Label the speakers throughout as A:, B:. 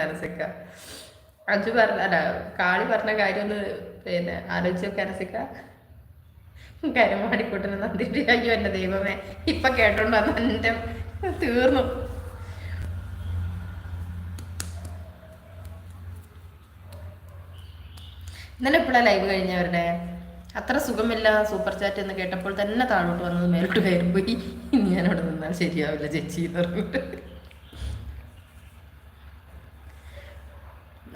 A: അനസിക്ക അജു പറഞ്ഞ അല്ല കാളി പറഞ്ഞ കാര്യം ഒന്ന് പിന്നെ ആലോചിച്ച് അനസിക്ക കരമാടിക്കൂട്ടിന് നന്ദിട്ട് അയ്യോ എന്റെ ദൈവമേ. ഇപ്പൊ കേട്ടോണ്ട് വന്ന തീർന്നു. ഇന്നലെ എപ്പോഴാണ് ലൈവ് കഴിഞ്ഞവരുടെ അത്ര സുഖമില്ല സൂപ്പർ ചാറ്റ് എന്ന് കേട്ടപ്പോൾ തന്നെ താഴോട്ട് വന്നത് മേലോട്ട് കയറുമ്പോയി ഇനി ഞാൻ അവിടെ നിന്നാൽ ശരിയാവില്ല ചേച്ചി എന്ന് പറഞ്ഞിട്ട്.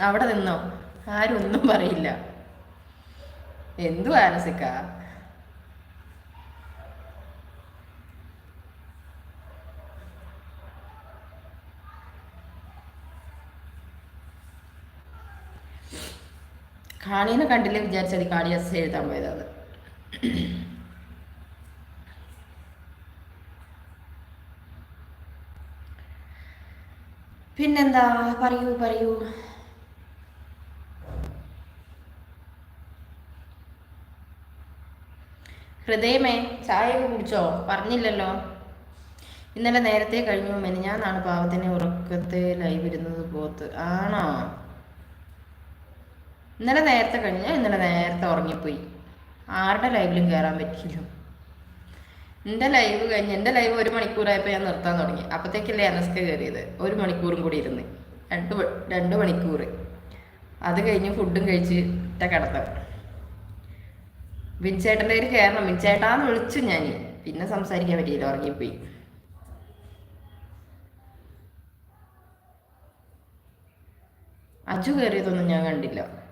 A: അവിടെ നിന്നോ? ആരും ഒന്നും പറയില്ല. എന്തു മാനസിക്ക കാളിനെ കണ്ടില്ലേ വിചാരിച്ചത് കാണി അസ് എഴുതാൻ പോയതാണ് പിന്നെന്താ? പറയൂ പറയൂ. ഹൃദയമേ ചായ കുടിച്ചോ? പറഞ്ഞില്ലല്ലോ. ഇന്നലെ നേരത്തെ കഴിഞ്ഞു മെനിഞ്ഞാന്നാണ് പാവത്തിനെ ഉറക്കത്തെ ലൈവ് ഇരുന്നത് പോത്ത്. ആണോ? ഇന്നലെ നേരത്തെ കഴിഞ്ഞാൽ ഇന്നലെ നേരത്തെ ഉറങ്ങിപ്പോയി. ആരുടെ ലൈവിലും കയറാൻ പറ്റില്ല എന്റെ ലൈവ് കഴിഞ്ഞ് എന്റെ ലൈവ് ഒരു മണിക്കൂറായപ്പോൾ ഞാൻ നിർത്താൻ തുടങ്ങി. അപ്പോഴത്തേക്കല്ലേ കെ കയറിയത് ഒരു മണിക്കൂറും കൂടി ഇരുന്ന്. രണ്ട് രണ്ട് മണിക്കൂർ അത് കഴിഞ്ഞ് ഫുഡും കഴിച്ച് ഇട്ട കിടത്തം. വിൻചേട്ടന്റെ കയ്യിൽ കയറണം. വിൻചേട്ടാന്ന് വിളിച്ചു ഞാൻ. പിന്നെ സംസാരിക്കാൻ പറ്റിയില്ല. ഉറങ്ങിപ്പോയി. അജു കയറിയതൊന്നും ഞാൻ കണ്ടില്ല.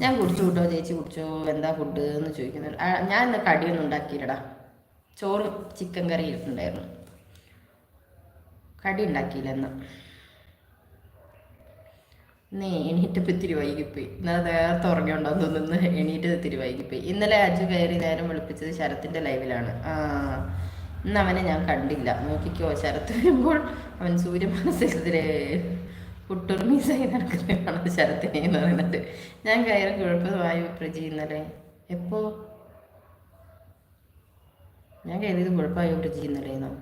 A: ഞാൻ കുടിച്ചു കൂട്ടോ ചേച്ചി? കുടിച്ചോ? എന്താ ഫുഡ് എന്ന് ചോദിക്കുന്നുണ്ട് ഞാൻ ഇന്ന് കടിയൊന്നും ഉണ്ടാക്കിയില്ലടാ. ചോറ് ചിക്കൻ കറി ഉണ്ടായിരുന്നു. കടി ഉണ്ടാക്കിയില്ല എന്ന് ഇന്ന് എണീറ്റപ്പോൾ ഇത്തിരി വൈകിപ്പോയി. ഇന്നലെ നേരത്തെ ഉറങ്ങിയോണ്ടെന്ന് തോന്നുന്നു എണീറ്റ് ഇത്തിരി വൈകിപ്പോയി. ഇന്നലെ അജു കയറി നേരം വിളിപ്പിച്ചത് ശരത്തിന്റെ ലൈവിലാണ്. ആ ഇന്ന് അവനെ ഞാൻ കണ്ടില്ല. നോക്കിക്കോ ശരത്ത് വരുമ്പോൾ അവൻ സൂര്യമനസ്സിലെതിരെ കുട്ടുർമീസായി നടക്കുന്നതാണ് ശരത്തിനെ എന്ന് പറയുന്നത്. ഞാൻ കയറി കുഴപ്പമായി പ്രജി ഇന്നലെ. എപ്പോ? ഞാൻ കയറിയത് കുഴപ്പമായി പ്രജി ഇന്നലെ എന്നോ?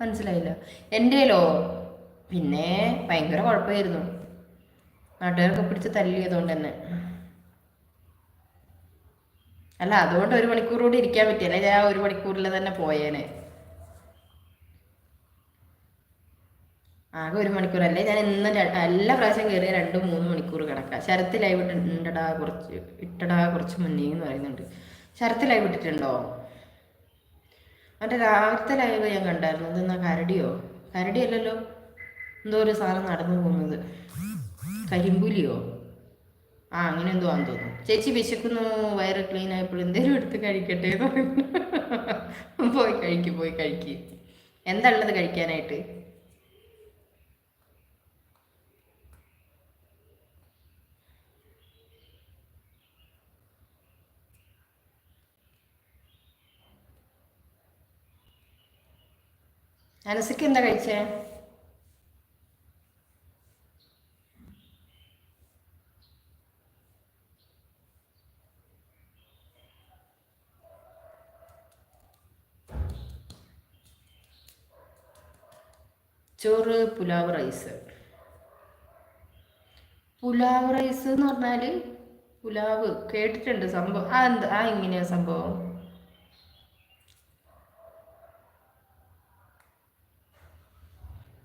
A: മനസ്സിലായില്ല. എന്റെലോ പിന്നെ ഭയങ്കര കുഴപ്പമായിരുന്നു. നാട്ടുകാരൊക്കെ പിടിച്ച് തല്ലിയതുകൊണ്ട് തന്നെ. അല്ല അതുകൊണ്ട് ഒരു മണിക്കൂർ കൂടി ഇരിക്കാൻ അല്ലെങ്കിൽ ഞാൻ ഒരു മണിക്കൂറിൽ തന്നെ പോയേനെ. ആകെ ഒരു മണിക്കൂർ മണിക്കൂറല്ലേ? ഞാൻ ഇന്ന് എല്ലാ പ്രാവശ്യം കയറിയ രണ്ട് മൂന്ന് മണിക്കൂർ കിടക്കാം ശരത്ത് ലൈവ് ഇട്ടടാ കുറച്ച് ഇട്ടടാ കുറച്ച് മുന്നേ എന്ന് പറയുന്നുണ്ട്. ശരത്ത് ലൈവ് മറ്റേ രാവിലത്തെ ലൈവ് ഞാൻ കണ്ടായിരുന്നു. ഇതെന്നാ കരടിയോ? കരടിയല്ലല്ലോ. എന്തോ ഒരു സാധനം നടന്നു പോകുന്നത്. കരിമ്പുലിയോ? ആ അങ്ങനെ എന്തോ ആണെന്ന് തോന്നുന്നു. ചേച്ചി വിശക്കുന്നു വയറ് ക്ലീൻ ആയപ്പോൾ എന്തേലും എടുത്ത് കഴിക്കട്ടെ എന്ന് പോയി കഴിക്ക് പോയി കഴിക്ക്. എന്താ ഉള്ളത് കഴിക്കാനായിട്ട്? അനസക്ക് എന്താ കഴിച്ചേ? ചോറ് പുലാവ് റൈസ്. പുലാവ് റൈസ് എന്ന് പറഞ്ഞാൽ പുലാവ് കേട്ടിട്ടുണ്ട് സംഭവം. ആ എന്താ ആ ഇങ്ങനെയാ സംഭവം.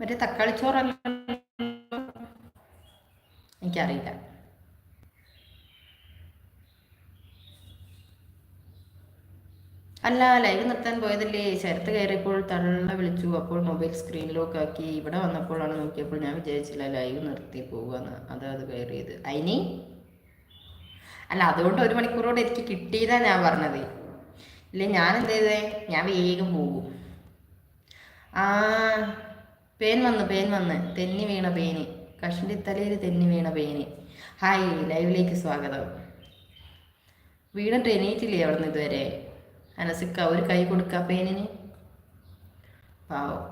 A: മറ്റേ തക്കാളി ചോറല്ല എനിക്കറിയില്ല. അല്ല ലൈവ് നിർത്താൻ പോയതല്ലേ. ശരത്ത് കയറിയപ്പോൾ തള്ള വിളിച്ചു. അപ്പോൾ മൊബൈൽ സ്ക്രീൻ ലോക്ക് ആക്കി. ഇവിടെ വന്നപ്പോഴാണ് നോക്കിയപ്പോൾ ഞാൻ വിചാരിച്ചില്ല ലൈവ് നിർത്തി പോകുകയെന്ന് അതാ അത് കയറിയത്. അതിന് അല്ല അതുകൊണ്ട് ഒരു മണിക്കൂറോടെ എനിക്ക് കിട്ടിയതാ ഞാൻ പറഞ്ഞത്. ഇല്ല ഞാൻ എന്ത് ചെയ്തേ? ഞാൻ വേഗം പോകും. ആ പേൻ വന്ന് പേൻ വന്ന്. തെന്നി വീണ പേന്. തലയിൽ തെന്നി വീണ പേന്. ഹായ് ലൈവിലേക്ക് സ്വാഗതം. വീണിട്ട് എണീറ്റില്ലേ അവിടെ നിന്ന് ഇതുവരെ? അനസിക്ക ഒരു കൈ കൊടുക്ക പേനിന്. പാവം.